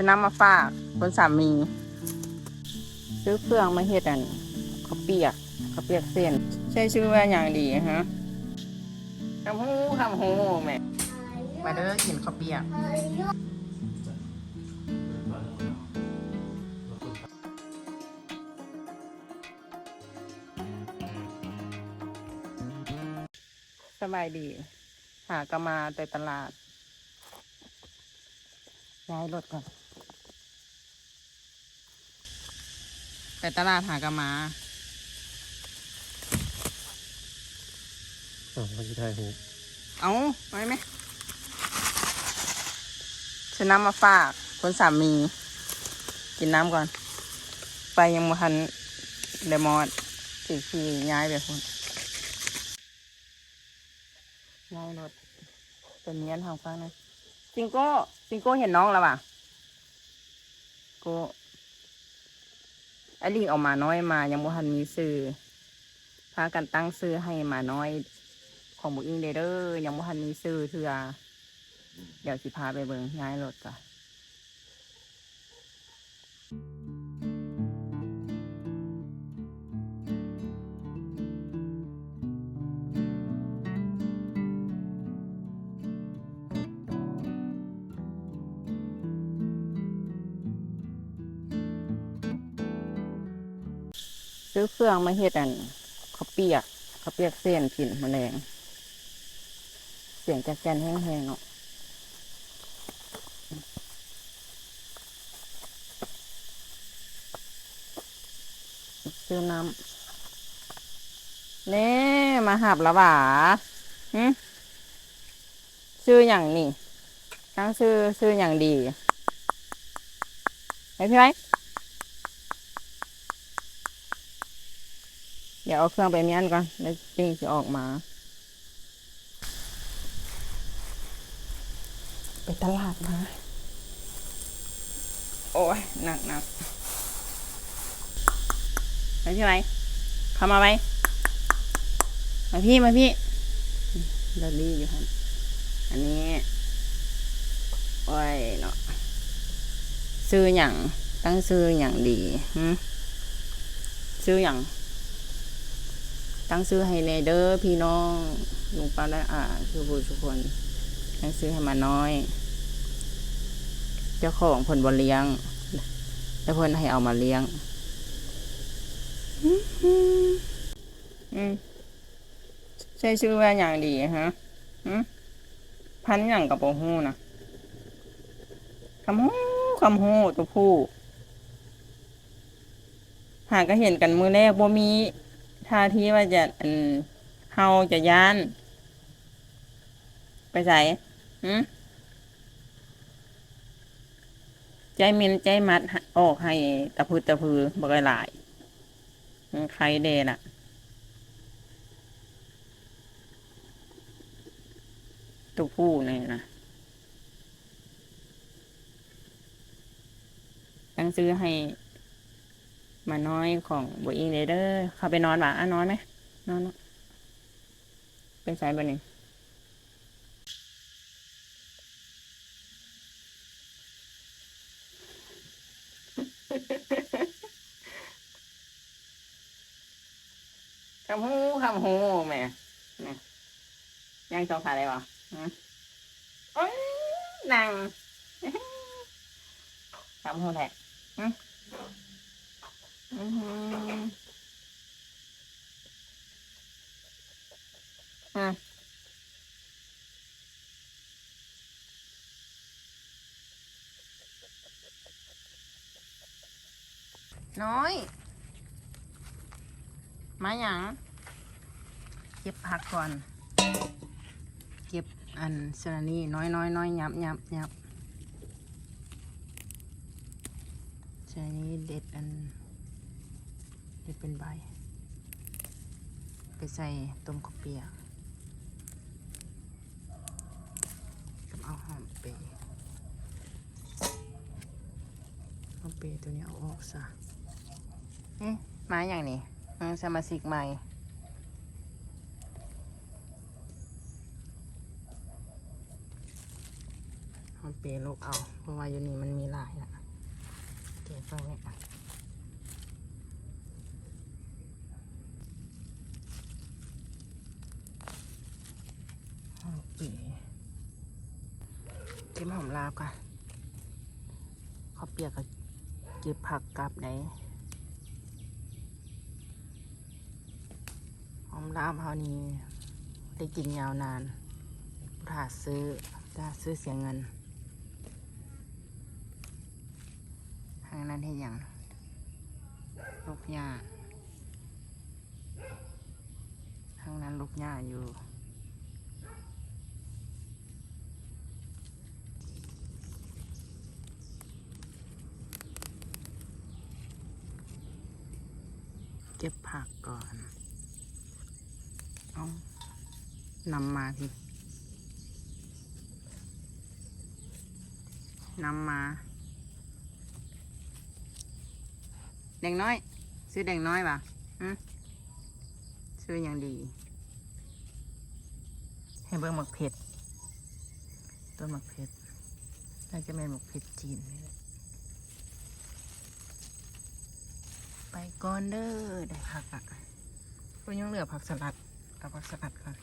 ซื้อน้ำมาฝากคนสามี ซื้อเครื่องมาเฮ็ดอันข้าวเปียกข้าวเปียกเส้น ใช้ชื่อว่าอย่างดีฮะคำฮู้คำฮู้แม่มาเด้อกินข้าวเปียกสบายดี หากมาแต่ตลาดย้ายรถก่อน ไปตลาดหากะมาอ๋อวันที่ไทยหูเอาไว้ไหมฉันน้ำมาฝากคนสามี กินน้ำก่อน ไปยังมทันเดมอดสีขีย้ายไปคนย้ายรถเป็นเมียนทางฟังนะจิงโก้จิงโก้เห็นน้องแล้วป่ะโก้ ไอลิงออกมาน้อยมา ยังบ่ทันมีซื้อพากันตั้งซื้อให้มาน้อย ของบุอิงเดเดอร์ยังบ่ทันมีซื้อเถื่อเดี๋ยวสิพาไปเบิงย้ายรถก่อน ซื้อเครื่องมาเฮ็ดอันเขาเปียกเขาเปียกเส้นกินมแมลงเสียงจะแกนแห้งๆเนาะซื้อน้ำเน่มาหับละหว่าหึซื้ออย่างนี่ตั้งซื้อซื้ออย่างดีไปพี่ไว้ เดี๋ยวเอาเครื่องไปเมียนก่อน แล้วจริงจะออกมา ไปตลาดมา โอ้ยหนักหนักไปพี่ไหมเข้ามาไหมมาพี่มาพี่ดอลลี่อยู่ครับ อันนี้ โอ้ยเนาะซื้ออย่างตั้งซื้ออย่างดีหึซื้ออย่าง ตั้งซื้อให้เนเด้อพี่น้องลุงป้าและอาคือผู้ทุกคนหนังสือให้มาน้อย เจ้าของผลบ่เลี้ยง แล้วเพิ่นให้เอามาเลี้ยงอใช้ชื่อว่าอย่างดีฮะพันอย่างกับโบฮู้นะคำฮู้คำฮู้ตัวผู้หากก็เห็นกันมือแรกบ่มี ท่าทีว่าจะเฮาจะย่าน ไปใส่หืมใจมินใจมัดออกให้ตะพือตะพือบ่กหลายใครเดน่ะตัวผู้นี่นะตั้งซื้อให้ มาน้อยของบุอิงเดเดอร์เข้าไปนอนบ่ะอะนอนไหมนอนเป็นสายบ่นี่คำฮู้คำฮู้แม่นี่ยังจองขาได้ปะฮะอ้ยนั่งคำฮู้แท้หึ อือหืออะน้อย มาหยังเก็บผักก่อน เก็บอันสระนี่น้อยน้อยน้อยยับยับยับสระนี่เด็ดอัน เด็ดเป็นใบ ไปใส่ต้มข้าวเปียกกับเอาหอมเปรย์หอมเปรย์ตัวนี้เอาออกซะเอ๊ะมาอย่างนี้อืมสมาชิกใหม่หอมเปรย์ลูกเอา เพราะว่าอยู่นี่มันมีลายอะำลา บกันเขาวเปียกก็เก็บผักกลับไหนหอมลาบเขานี่ได้กินยาวนานถ้าซื้อถ้าซื้อเสียเงินทางนั้นเห็นอย่างลูกหญ้าทางนั้นลูกหญ้าอยู่ เก็บผักก่อน เอานำมาพี่นำมา แดงน้อย ซื้อแดงน้อยป่ะซื้ออย่างดี ให้เบิ่งหมักเผ็ด ต้นหมักเผ็ด น่าจะเป็นหมักเผ็ดจีนนี่แหละ ไปก่อนเด้อได้ผักอะก็ยังเหลือผักสลัด เอาผักสลัดก่อน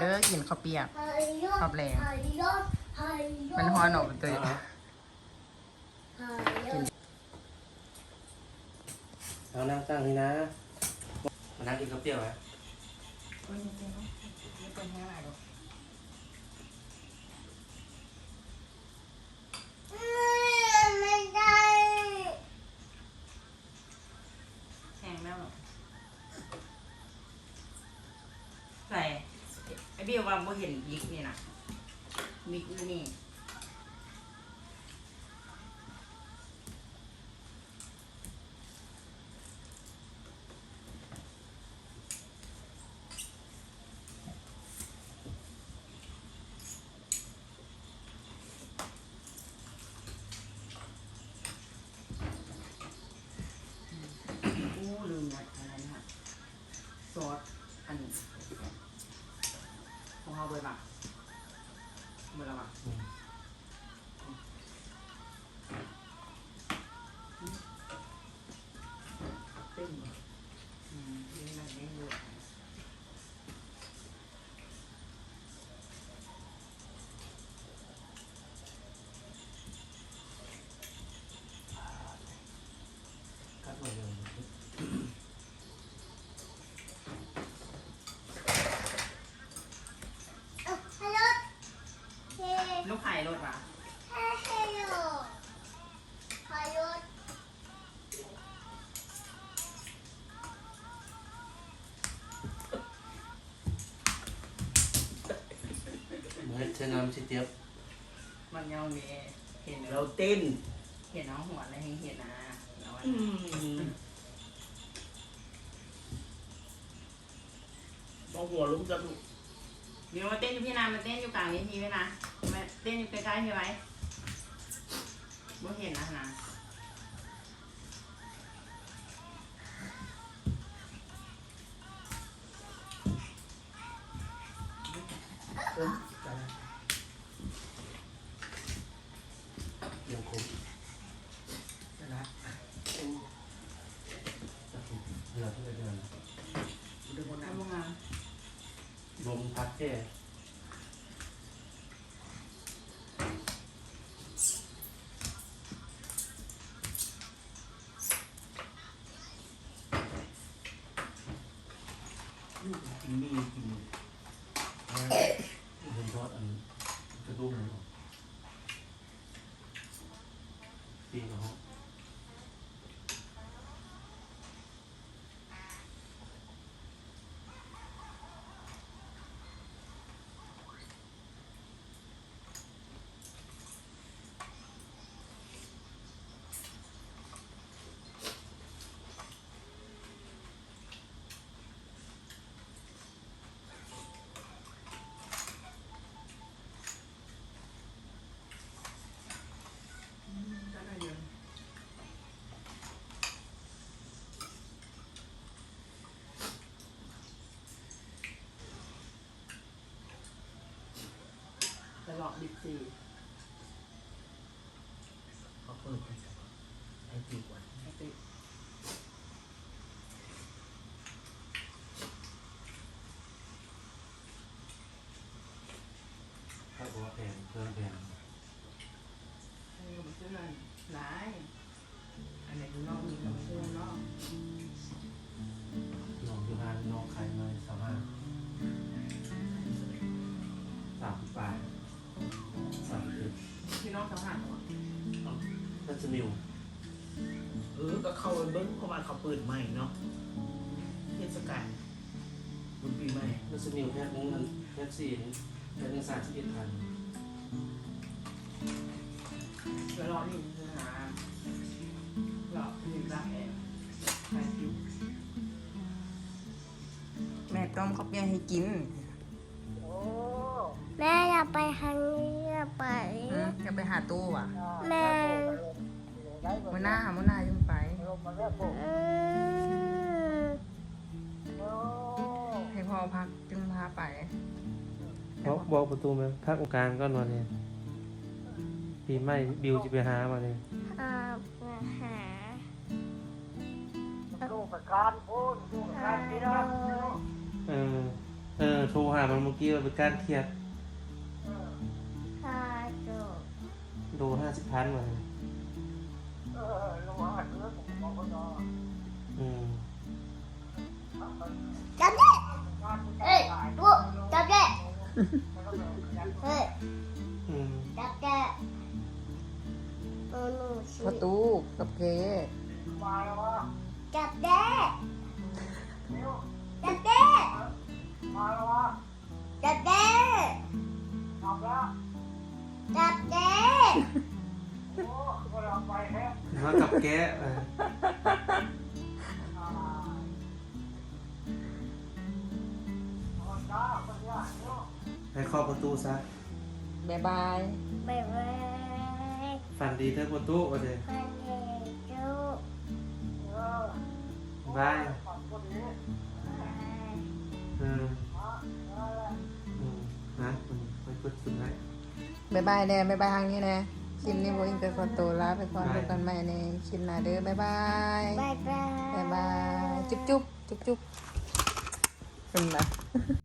เด้อกินข้าวเปียกข้าวแรงมันฮอนออกไปตัวเอานั่งตั้งนี่นะมานั่งกินข้าวเปียกไหม โอ้ยจริงๆไม่เป็นแห้งหลายดอกแห้งแล้วหรอใส่ ไอ้เบี้ยวว่าบ่เห็นยิกนี่นะมิกอยู่นี่อู้ลืมนะอะไรนะฮะซอสอันข องเรถว่ะเหมือนเช่นน้ำชิเตียบมันยังมีเห็นเราเต้น เห็นน้องหัวอะไรเห็นเห็นนะเราอะอืมเอาหัวลุกจะถูก เดี๋ยวมาเต้นอยู่พี่นามาเต้นอยู่กลางเวทีไว้นะมาเต้นอยู่ใกล้ๆพี่ไว้บ่เห็นนะนะยังคงนะเราต้องไปเดิน ดึงคน ทำ น้ำ งาน ลมพัดแค่ กินมีกิน ผมทอดอันกระดุมปีเขา เะบิ๊กซีเขาเปิดกันสิไอ้ตีกว่าถ้าบอกว่าแพงเพิ่มแพงเออมันซื้อนั่นหลายอันไหนคือนอกมีกับซื้อนอกน้องอยู่ร้านน้องขายมาสามารถสามสิบบาท สามสิบพี่น้องสองหันเหรอน่าจะมิวเออก็เข้าไปเบิ้งเพราะว่าเขาเปิดใหม่เนาะเทศกาลบุญปีใหม่น่าจะมิวแค่นึงมันแค่สี่แค่นึงสามสิบเอ็ดพันเดี๋ยวรอนี่คือหาหลอกหนึ่งรักแอบใครคิวแม่ต้มข้าวเปียกให้กิน แม่อยากไปทางนี้อยากไป อืมจะไปหาตู้ว่ะแม่มื่อหน้าหามื่อหน้ายังไป อืมให้พ่อพักจึงพาไป บอกบอกประตูไหมพักกลางก่อนวันนี้ปีใหม่บิวจะไปหามาเลยอามาหาเออ เออ โทรหามันเมื่อกี้ว่าเป็นการเครียด โดห้าสิบพันมาเลยอืมจับได้เอ้ยปุ๊จับได้เฮ้ยอืมจับได้โอ้หนูสิประตูกับเกจับได้ แกะเออให้เคาะประตูซะบายบาย บ๊ายบายฝันดีเถอะประตูโอเคพันเดจูบายเอออืมนะมันไปกดสุดให้บายบายแน่บายบายทางนี้แน่ คลิปนี้โบอิงกับคอนโตลาไปก่อนพบกันใหม่ในคลิปหน้าเด้อบายบายบายบายบายบาย จุ๊บจุ๊บจุ๊บจุ๊บเป็นไร